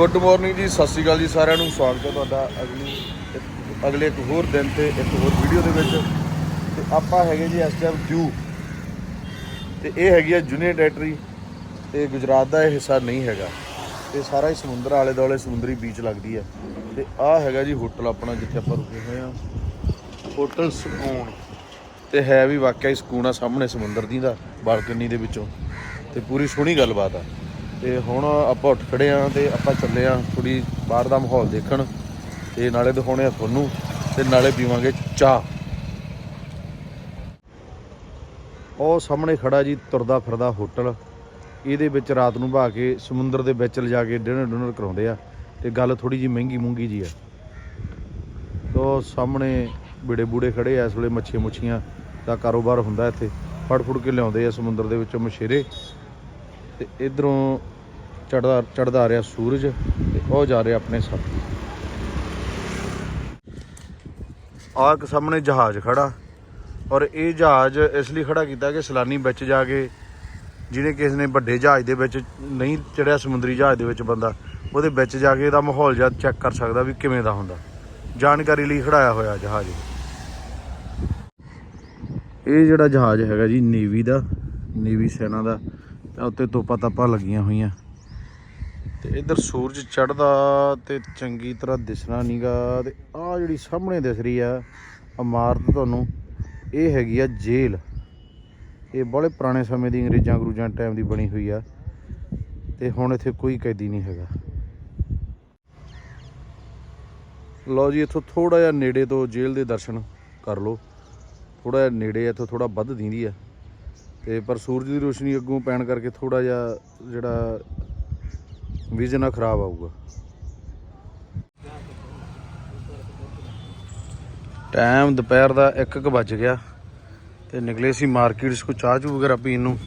Good morning ਜੀ, ਸਤਿ ਸ਼੍ਰੀ ਅਕਾਲ ਜੀ ਸਾਰਿਆਂ ਨੂੰ। ਸਵਾਗਤ ਹੈ ਤੁਹਾਡਾ ਅਗਲੀ ਅਗਲੇ ਇੱਕ ਹੋਰ ਦਿਨ ਤੇ ਇੱਕ ਹੋਰ ਵੀਡੀਓ ਦੇ ਵਿੱਚ। ਤੇ ਆਪਾਂ ਹੈਗੇ ਜੀ ਇਸ ਟਾਈਮ ਜੂ। ਤੇ ਇਹ ਹੈਗੀ ਆ ਜੂਨੀਅਰ ਟੈਰੀਟਰੀ ਤੇ ਗੁਜਰਾਤ ਦਾ ਇਹ ਹਿੱਸਾ ਨਹੀਂ ਹੈਗਾ। ਤੇ ਸਾਰਾ ਹੀ ਸਮੁੰਦਰ ਆਲੇ ਦੁਆਲੇ ਸਮੁੰਦਰੀ ਬੀਚ ਲੱਗਦੀ ਹੈ ਤੇ ਆਹ ਹੈਗਾ ਜੀ ਹੋਟਲ ਆਪਣਾ, ਜਿੱਥੇ ਆਪਾਂ ਰੁਕੇ ਹੋਏ ਆ। ਹੋਟਲ ਸਕੂਨ। ਤੇ ਹੈ ਵੀ ਵਾਕਿਆ ਹੀ ਸਕੂਨ ਆ ਸਾਹਮਣੇ ਸਮੁੰਦਰ ਦੀ ਦਾ, ਬਾਲਕਨੀ ਦੇ ਵਿੱਚੋਂ। ਤੇ ਪੂਰੀ ਸੋਹਣੀ ਗੱਲਬਾਤ ਆ। ਤੇ ਹੁਣ ਆਪਾਂ ਉੱਠ ਖੜੇ ਆ ਤੇ ਆਪਾਂ ਚੱਲੇ ਆ ਥੋੜੀ ਬਾਹਰ ਦਾ ਮਾਹੌਲ ਦੇਖਣ ਤੇ ਨਾਲੇ ਦਿਖਾਉਣੇ ਆ ਤੁਹਾਨੂੰ ਤੇ ਨਾਲੇ ਪੀਵਾਂਗੇ ਚਾਹ। ਉਹ ਸਾਹਮਣੇ ਖੜਾ ਜੀ ਤੁਰਦਾ ਫਿਰਦਾ ਹੋਟਲ। ਇਹਦੇ ਵਿੱਚ ਰਾਤ ਨੂੰ ਭਾ ਕੇ ਸਮੁੰਦਰ ਦੇ ਵਿੱਚ ਲਿਜਾ ਕੇ ਡਿਨਰ ਡਿਨਰ ਕਰਾਉਂਦੇ ਆ ਤੇ ਗੱਲ ਥੋੜੀ ਜੀ ਮਹਿੰਗੀ ਮੁੰਗੀ ਜੀ ਆ। ਤੋ ਸਾਹਮਣੇ ਬੜੇ ਬੂੜੇ ਖੜੇ ਆ, ਇਸ ਵੇਲੇ ਮੱਛੀਆਂ ਮੁੱਛੀਆਂ ਦਾ ਕਾਰੋਬਾਰ ਹੁੰਦਾ ਇੱਥੇ। ਫੜ ਫੁੜ ਕੇ ਲਿਆਉਂਦੇ ਆ ਸਮੁੰਦਰ ਦੇ ਵਿੱਚੋਂ ਮਛੇਰੇ। ਤੇ ਇਧਰੋਂ ਚੜਦਾ ਚੜਦਾ ਆ ਰਿਹਾ ਸੂਰਜ ਤੇ ਉਹ ਜਾ ਰਿਹਾ ਆਪਣੇ ਸੱਤ ਆਹ ਇੱਕ ਸਾਹਮਣੇ ਜਹਾਜ਼ ਖੜਾ ਔਰ ਇਹ ਜਹਾਜ਼ ਇਸ ਲਈ ਖੜਾ ਕੀਤਾ ਕਿ ਸੈਲਾਨੀ ਵਿੱਚ ਜਾ ਕੇ ਜਿਹਨੇ ਕਿਸੇ ਨੇ ਵੱਡੇ ਜਹਾਜ਼ ਦੇ ਵਿੱਚ ਨਹੀਂ ਚੜਿਆ, ਸਮੁੰਦਰੀ ਜਹਾਜ਼ ਦੇ ਵਿੱਚ ਬੰਦਾ, ਉਹਦੇ ਵਿੱਚ ਜਾ ਕੇ ਇਹਦਾ ਮਾਹੌਲ ਜਦ ਚੈੱਕ ਕਰ ਸਕਦਾ ਵੀ ਕਿਵੇਂ ਦਾ ਹੁੰਦਾ। ਜਾਣਕਾਰੀ ਲਈ ਖੜਾਇਆ ਹੋਇਆ ਜਹਾਜ਼। ਇਹ ਜਿਹੜਾ ਜਹਾਜ਼ ਹੈਗਾ ਜੀ ਨੇਵੀ ਦਾ, ਨੇਵੀ ਸੈਨਾ ਦਾ, ਤੇ ਉੱਤੇ ਤੋਪਾਂ ਤਾਪਾਂ ਲੱਗੀਆਂ ਹੋਈਆਂ। ਤੇ ਇੱਧਰ ਸੂਰਜ ਚੜਦਾ ਤੇ ਚੰਗੀ ਤਰ੍ਹਾਂ ਦਿਸਣਾ ਨਹੀਂਗਾ ਤੇ ਆਹ ਜਿਹੜੀ ਸਾਹਮਣੇ ਦਿਸ ਰਹੀ ਆ, ਇਮਾਰਤ ਤੁਹਾਨੂੰ, ਇਹ ਹੈਗੀ ਆ ਜੇਲ੍ਹ। ਇਹ ਬੜੇ ਪੁਰਾਣੇ ਸਮੇਂ ਦੀ ਅੰਗਰੇਜ਼ਾਂ ਅੰਗਰੂਜ਼ਾਂ ਟਾਈਮ ਦੀ ਬਣੀ ਹੋਈ ਆ ਤੇ ਹੁਣ ਇੱਥੇ ਕੋਈ ਕੈਦੀ ਨਹੀਂ ਹੈਗਾ। ਲਓ ਜੀ, ਇੱਥੋਂ ਥੋੜਾ ਜਿਹਾ ਨੇੜੇ ਤੋਂ ਜੇਲ੍ਹ ਦੇ ਦਰਸ਼ਨ ਕਰ ਲਓ। ਥੋੜਾ ਜਿਹਾ ਨੇੜੇ ਇੱਥੋਂ ਥੋੜਾ ਵੱਧ ਦਿੰਦੀ ਆ। ਤੇ ਪਰ ਸੂਰਜ ਦੀ ਰੋਸ਼ਨੀ ਅੱਗੋਂ ਪੈਣ ਕਰਕੇ ਥੋੜਾ ਜਿਹਾ ਜਿਹੜਾ ਵਿਜ਼ਨ ਆ ਖਰਾਬ ਆਊਗਾ। ਟਾਈਮ ਦੁਪਹਿਰ ਦਾ 1:00 ਵੱਜ ਗਿਆ ਤੇ ਨਿਕਲੇ ਸੀ ਮਾਰਕੀਟ 'ਚ ਕੋ ਚਾਹ ਚੂ ਵਗੈਰਾ ਪੀਣ ਨੂੰ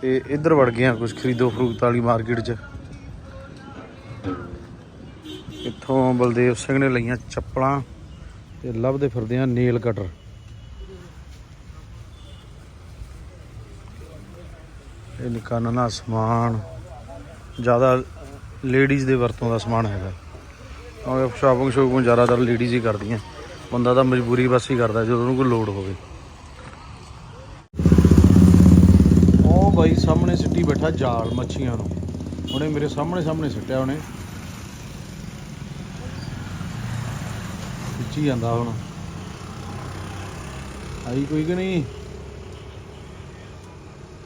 ਤੇ ਇੱਧਰ ਵੜ ਗਏ ਆ ਕੁਝ ਖਰੀਦੋ ਫਰੂਖਤ ਵਾਲੀ ਮਾਰਕੀਟ 'ਚ। ਇੱਥੋਂ ਬਲਦੇਵ ਸਿੰਘ ਨੇ ਲਈਆਂ ਚੱਪਲਾਂ ਤੇ ਲੱਭਦੇ ਫਿਰਦੇ ਆ ਨੇਲ ਕਟਰ। ਇਹ ਨਿੱਕਾ ਨਾ ਸਮਾਨ। ਜ਼ਿਆਦਾ ਲੇਡੀਜ਼ ਦੇ ਵਰਤੋਂ ਦਾ ਸਮਾਨ ਹੈਗਾ। ਔਰ ਸ਼ਾਪਿੰਗ ਸ਼ੋਪਿੰਗ ਜ਼ਿਆਦਾਤਰ ਲੇਡੀਜ਼ ਹੀ ਕਰਦੀਆਂ। ਬੰਦਾ ਤਾਂ ਮਜਬੂਰੀ ਬਸ ਹੀ ਕਰਦਾ, ਜਦੋਂ ਉਹਨੂੰ ਕੋਈ ਲੋੜ ਹੋਵੇ। ਉਹ ਬਾਈ ਸਾਹਮਣੇ ਸਿੱਟੀ ਬੈਠਾ ਜਾਲ ਮੱਛੀਆਂ ਨੂੰ। ਉਹਨੇ ਮੇਰੇ ਸਾਹਮਣੇ ਸਾਹਮਣੇ ਸਿੱਟਿਆ ਉਹਨੇ। ਖਿੱਚੀ ਜਾਂਦਾ ਹੁਣ। ਆਈ ਕੋਈ ਕਿ ਨਹੀਂ?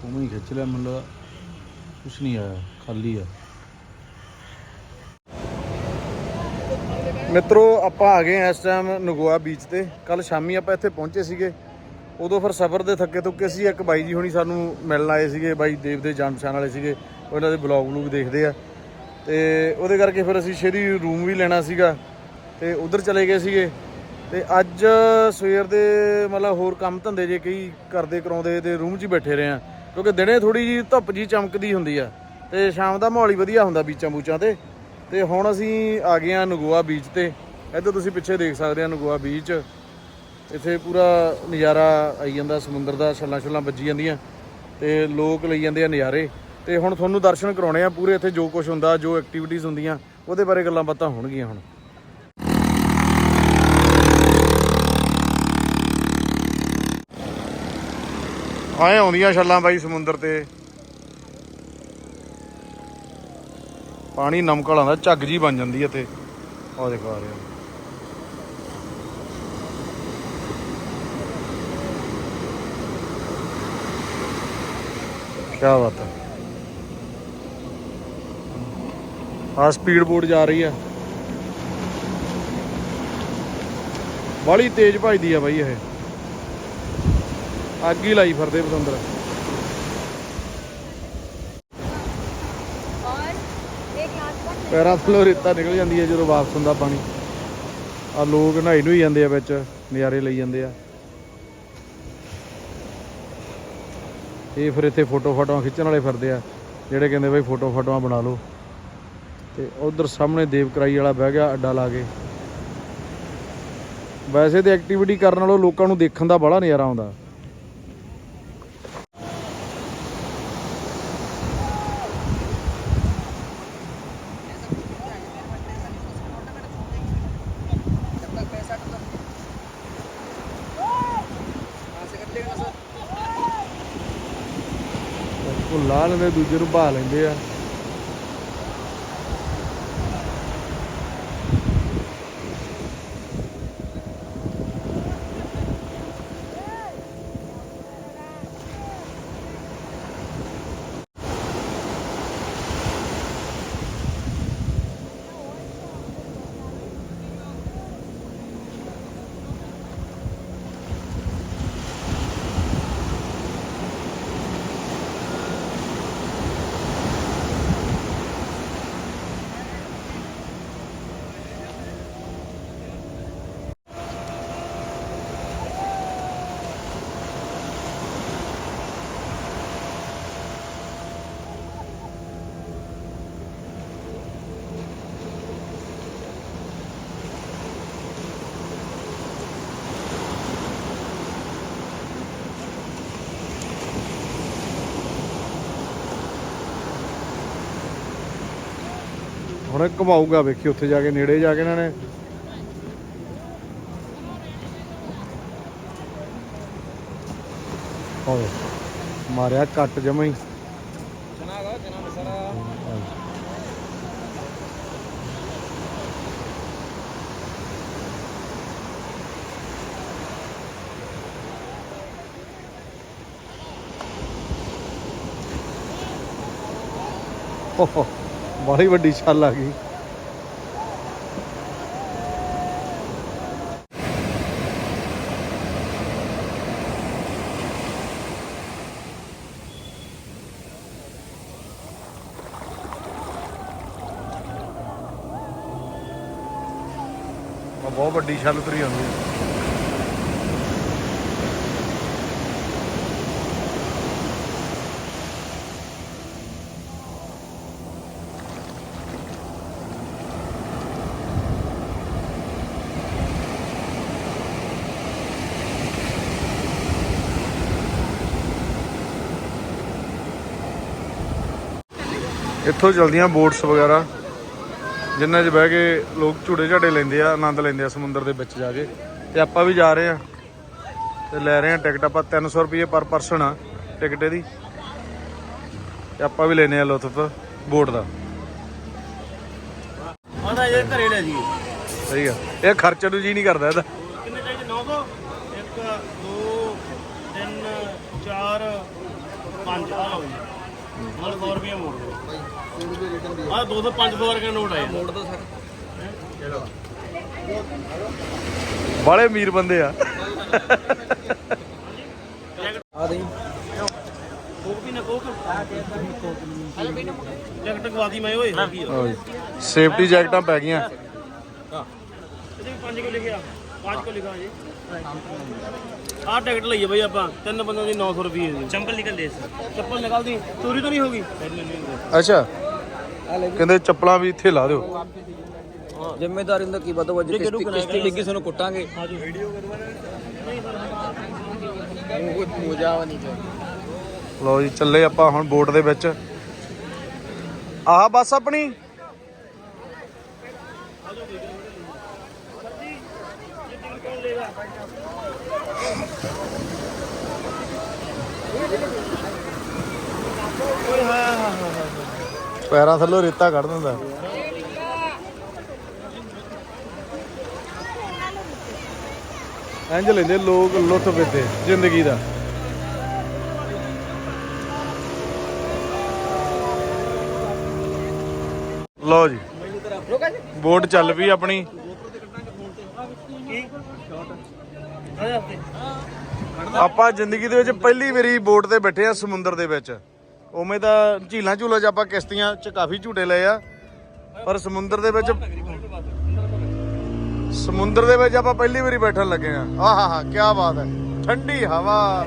ਉਹ ਹੀ ਖਿੱਚ ਲਿਆ ਮੁੰਡਾ। ਕੁਛ ਨਹੀਂ ਆਇਆ ਖਾਲੀ ਆ ਮਿੱਤਰੋ, ਆਪਾਂ ਆ ਗਏ ਹਾਂ ਇਸ ਟਾਈਮ ਨਗੋਆ ਬੀਚ ਤੇ। ਕੱਲ ਸ਼ਾਮੀ ਆਪਾਂ ਇੱਥੇ ਪਹੁੰਚੇ ਸੀਗੇ। ਉਦੋਂ ਫਿਰ ਸਫ਼ਰ ਦੇ ਥੱਕੇ ਤੁੱਕੇ ਸੀ। ਇੱਕ ਬਾਈ ਜੀ ਹੁਣੀ ਸਾਨੂੰ ਮਿਲਣ ਆਏ ਸੀਗੇ, ਬਾਈ ਦੇਵ ਦੇ ਜਾਣ ਪਛਾਣ ਵਾਲੇ ਸੀਗੇ। ਉਹਨਾਂ ਦੇ ਬਲੌਗ ਬਲੂਗ ਦੇਖਦੇ ਆ। ਤੇ ਉਹਦੇ ਕਰਕੇ ਫਿਰ ਅਸੀਂ ਸ਼ੇਰੀ ਰੂਮ ਵੀ ਲੈਣਾ ਸੀਗਾ। ਤੇ ਉਧਰ ਚਲੇ ਗਏ ਸੀਗੇ। ਤੇ ਅੱਜ ਸਵੇਰ ਦੇ ਮਤਲਬ ਹੋਰ ਕੰਮ ਧੰਦੇ ਜੇ ਕਈ ਕਰਦੇ ਕਰਾਉਂਦੇ ਤੇ ਰੂਮ 'ਚ ਹੀ ਬੈਠੇ ਰਹੇ ਆ ਕਿਉਂਕਿ ਦਿਨੇ ਥੋੜੀ ਜੀ ਧੁੱਪ ਜੀ ਚਮਕਦੀ ਹੁੰਦੀ ਆ ਤੇ ਸ਼ਾਮ ਦਾ ਮਾਹੌਲ ਹੀ ਵਧੀਆ ਹੁੰਦਾ ਬੀਚਾਂ ਬੂਚਾਂ ਤੇ। ਤੇ ਹੁਣ ਅਸੀਂ ਆ ਗਏ ਆ ਨਗੋਆ ਬੀਚ ਤੇ। ਇੱਧਰ ਤੁਸੀਂ ਪਿੱਛੇ ਦੇਖ ਸਕਦੇ ਆ ਨਗੋਆ ਬੀਚ। ਇੱਥੇ ਪੂਰਾ ਨਜ਼ਾਰਾ ਆਈ ਜਾਂਦਾ, ਸਮੁੰਦਰ ਦਾ ਛੱਲਾਂ ਛੱਲਾਂ ਵੱਜੀ ਜਾਂਦੀਆਂ ਤੇ ਲੋਕ ਲਈ ਜਾਂਦੇ ਆ ਨਜ਼ਾਰੇ। ਤੇ ਹੁਣ ਤੁਹਾਨੂੰ ਦਰਸ਼ਨ ਕਰਾਉਣੇ ਆ ਪੂਰੇ ਇੱਥੇ ਜੋ ਕੁਝ ਹੁੰਦਾ, ਜੋ ਐਕਟੀਵਿਟੀਜ਼ ਹੁੰਦੀਆਂ, ਉਹਦੇ ਬਾਰੇ ਗੱਲਾਂ ਬਾਤਾਂ ਹੋਣਗੀਆਂ ਹੁਣ। ਆਏ ਆਉਂਦੀਆਂ ਛੱਲਾਂ ਬਾਈ ਸਮੁੰਦਰ ਤੇ। ਪਾਣੀ ਨਮਕ ਵਾਲਾ ਝੱਗ ਜੀ ਬਣ ਜਾਂਦੀ ਹੈ ਤੇ। ਉਹ ਦੇਖੋ ਆ ਰਿਹਾ। ਕੀ ਬਾਤ ਹੈ ਆ ਸਪੀਡ ਬੋਟ ਜਾ ਰਹੀ ਆ। ਬੜੀ ਤੇਜ਼ ਭਜਦੀ ਆ ਬਾਈ ਇਹ। ਅੱਗ ਹੀ ਲਾਈ ਫਿਰਦੇ ਬਸੰਦਰ। ਪੈਰਾਂ ਤੋਂ ਰੇਤਾ ਨਿਕਲ ਜਾਂਦੀ ਹੈ ਜਦੋਂ ਵਾਪਸ ਹੁੰਦਾ ਪਾਣੀ। ਆ ਲੋਕ ਨਹਾਈ ਨੂੰ ਜਾਂਦੇ ਆ ਵਿੱਚ ਨਜ਼ਾਰੇ ਲਈ ਜਾਂਦੇ ਆ। ਇਹ ਫਿਰ ਇੱਥੇ ਫੋਟੋ ਫਾਟੋਆਂ ਖਿੱਚਣ ਵਾਲੇ ਫਿਰਦੇ ਆ ਜਿਹੜੇ ਕਹਿੰਦੇ ਬਈ ਫੋਟੋ ਫਾਟੋਆਂ ਬਣਾ ਲਓ। ਤੇ ਉਧਰ ਸਾਹਮਣੇ ਦੇਵਕਰਾਈ ਵਾਲਾ ਬਹਿ ਗਿਆ ਅੱਡਾ ਲਾ ਕੇ। ਵੈਸੇ ਤੇ ਐਕਟੀਵਿਟੀ ਕਰਨ ਨਾਲੋਂ ਲੋਕਾਂ ਨੂੰ ਦੇਖਣ ਦਾ ਬੜਾ ਨਜ਼ਾਰਾ ਆਉਂਦਾ। ਉਹ ਲਾਹ ਲੈਂਦੇ ਦੂਜੇ ਨੂੰ ਭਾ ਲੈਂਦੇ ਆ। ਹੁਣ ਇਹ ਘੁਮਾਊਗਾ, ਵੇਖੀ ਉੱਥੇ ਜਾ ਕੇ ਨੇੜੇ ਜਾ ਕੇ ਇਹਨਾਂ ਨੇ। ਹੋਵੇ ਮਾਰਿਆ ਕੱਟ ਜਮਾ ਹੀ। ਓਹੋ ਬੜੀ ਵੱਡੀ ਛੱਲ ਆ ਗਈ। ਬਹੁਤ ਵੱਡੀ ਛਾਲ ਉਤਰੀ ਆਉਂਦੀ। ਹੈ ਇੱਥੋਂ ਚਲਦੀਆਂ ਬੋਟਸ ਵਗੈਰਾ ਜਿੰਨਾਂ 'ਚ ਬਹਿ ਕੇ ਲੋਕ ਝੂੜੇ ਝਾੜੇ ਲੈਂਦੇ ਆ ਆਨੰਦ ਲੈਂਦੇ ਆ ਸਮੁੰਦਰ ਦੇ ਵਿੱਚ ਜਾ ਕੇ। ਤੇ ਆਪਾਂ ਵੀ ਜਾ ਰਹੇ ਆ। ਤੇ ਲੈ ਰਹੇ ਆ ਟਿਕਟ ਆਪਾਂ 300 ਰੁਪਏ ਪਰ ਪਰਸਨ ਆ ਟਿਕਟ ਦੀ ਤੇ ਆਪਾਂ ਵੀ ਲੈਨੇ ਆ ਲੁਤਫ ਬੋਟ ਦਾ। ਆਂਦਾ ਇਹ ਘਰੇ ਲੈ ਜੀ ਸਹੀ ਆ। ਇਹ ਖਰਚੇ ਨੂੰ ਜੀ ਨਹੀਂ ਕਰਦਾ ਇਹਦਾ। ਕਿੰਨੇ ਚਾਹੀਦੇ? 900 1 2 3 4 5 ਆ ਲਓ ਜੀ। ਨਾਲ 100 ਰੁਪਏ ਮੋੜ ਦਿਓ ਆ 200 500 ਰੁਪਏ ਨੋਟ ਆਇਆ ਮੋੜ ਦੋ ਸਰ ਬਾਲੇ ਅਮੀਰ ਬੰਦੇ ਆ। ਆ ਦੇ ਕੋਕ ਵੀ ਨਾ ਕੋਕ। ਜੈਕਟ ਗਵਾ ਦੀ ਮੈਂ ਓਏ ਹੋ ਕੀ ਆ। ਸੇਫਟੀ ਜੈਕਟਾਂ ਪੈ ਗਈਆਂ। ਇਹਦੇ ਵੀ 5 ਕੋ ਲਿਖਿਆ। 5 ਕੋ ਲਿਖਾ ਜੀ। ਆਹ ਟਿਕਟ ਲਈਏ ਬਈ ਆਪਾਂ। ਤਿੰਨ ਬੰਦਿਆਂ ਦੀ 900 ਰੁਪਏ ਦੀ। ਚੰਪਲ ਨਿਕਲ ਦੇ ਚੱਪਲ ਨਿਕਲਦੀ। ਚੋਰੀ ਤਾਂ ਨਹੀਂ ਹੋਗੀ ਅੱਛਾ। ਕਹਿੰਦੇ ਚੱਪਲਾਂ ਵੀ ਇੱਥੇ ਲਾ ਦਿਓ। ਜ਼ਿੰਮੇਦਾਰੀ ਦਾ ਕੀ ਪਤਾ ਵਜ ਕਿਸ਼ਤੀ ਕਿਸ਼ਤੀ ਡਿੱਗੀ ਸਾਨੂੰ ਕੁੱਟਾਂਗੇ। ਮੋਜਾ ਨਹੀਂ ਚਾਹੀਦਾ ਲਓ ਜੀ ਚੱਲੇ ਆਪਾਂ ਹੁਣ ਬੋਟ ਦੇ ਵਿੱਚ। ਆਹ ਬੱਸ ਆਪਣੀ? ਪੈਰਾਂ ਥੱਲੋਂ ਰੇਤਾ ਕੱਢ ਦਿੰਦਾ। ਇੰਜ ਲੈਂਦੇ ਲੋਕ ਲੁੱਟ ਪੈਂਦੇ ਜ਼ਿੰਦਗੀ ਦਾ। ਲਓ ਜੀ, ਬੋਟ ਚੱਲ ਪਈ ਆਪਣੀ। ਆਪਾਂ ਜ਼ਿੰਦਗੀ ਦੇ ਵਿੱਚ ਪਹਿਲੀ ਵਾਰੀ ਬੋਟ ਤੇ ਬੈਠੇ ਆ ਸਮੁੰਦਰ ਦੇ ਵਿੱਚ। ਉਵੇਂ ਤਾਂ ਝੀਲਾਂ ਝੂਲਾਂ 'ਚ ਆਪਾਂ ਕਿਸ਼ਤੀਆਂ 'ਚ ਕਾਫੀ ਝੂਟੇ ਲਏ ਆ। ਪਰ ਸਮੁੰਦਰ ਦੇ ਵਿੱਚ ਸਮੁੰਦਰ ਦੇ ਵਿੱਚ ਆਪਾਂ ਪਹਿਲੀ ਵਾਰੀ ਬੈਠਣ ਲੱਗੇ ਆ। ਆਹਾ ਹਾ ਕੀ ਬਾਤ ਹੈ। ਠੰਡੀ ਹਵਾ।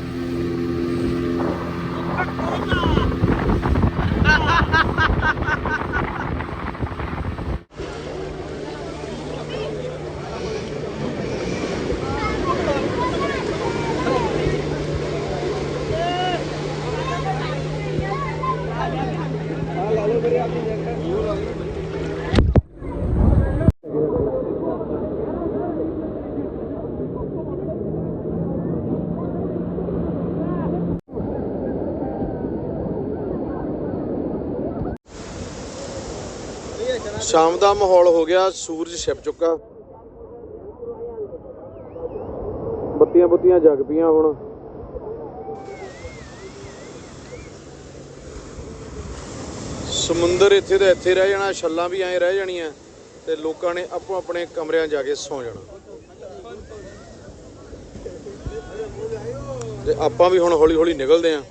ਸ਼ਾਮ ਦਾ ਮਾਹੌਲ ਹੋ ਗਿਆ ਸੂਰਜ ਛਿਪ ਚੁੱਕਾ। ਬੱਤੀਆਂ ਬੁੱਤੀਆਂ ਜਗ ਪਈਆਂ ਹੁਣ। ਸਮੁੰਦਰ ਇੱਥੇ ਦਾ ਇੱਥੇ ਰਹਿ ਜਾਣਾ, ਛੱਲਾਂ ਵੀ ਐਂ ਰਹਿ ਜਾਣੀਆਂ, ਤੇ ਲੋਕਾਂ ਨੇ ਆਪੋ ਆਪਣੇ ਕਮਰਿਆਂ ਜਾ ਕੇ ਸੌਂ ਜਾਣਾ। ਤੇ ਆਪਾਂ ਵੀ ਹੁਣ ਹੌਲੀ ਹੌਲੀ ਨਿਕਲਦੇ ਆਂ।